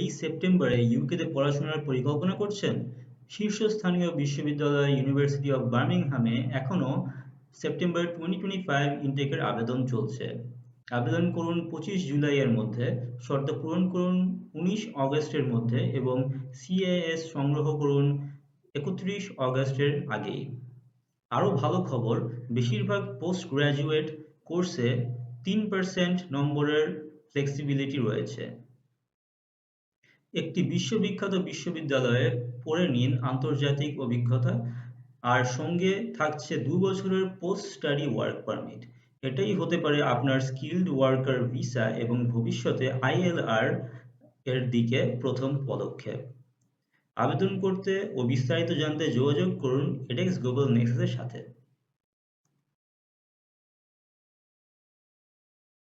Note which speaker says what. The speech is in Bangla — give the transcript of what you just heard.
Speaker 1: এই সেপ্টেম্বরে ইউকেতে পড়াশোনার পরিকল্পনা করছেন শীর্ষস্থানীয় বিশ্ববিদ্যালয় ইউনিভার্সিটি অব বার্মিংহামে এখনও সেপ্টেম্বর টোয়েন্টি টোয়েন্টি ফাইভ ইনটেকের আবেদন চলছে। আবেদন করুন পঁচিশ জুলাইয়ের মধ্যে, শর্ত পূরণ করুন উনিশ অগস্টের মধ্যে এবং সিএএস সংগ্রহ করুন একত্রিশ অগস্টের আগেই। আরও ভালো খবর, বেশিরভাগ পোস্ট গ্র্যাজুয়েট কোর্সে তিন পার্সেন্ট নম্বরের ফ্লেক্সিবিলিটি রয়েছে। একটি বিশ্ববিখ্যাত বিশ্ববিদ্যালয়ে পড়ে নিন আন্তর্জাতিক অভিজ্ঞতা। আর সঙ্গে থাকছে দু বছরের পোস্ট স্টাডি ওয়ার্ক পারমিট এটাই হতে পারে আপনার স্কিল্ড ওয়ার্কার ভিসা এবং ভবিষ্যতে আইএলআর এর দিকে প্রথম পদক্ষেপ। আবেদন করতে ও বিস্তারিত জানতে যোগাযোগ করুন এডেক্স গ্লোবাল নেক্সাসের সাথে।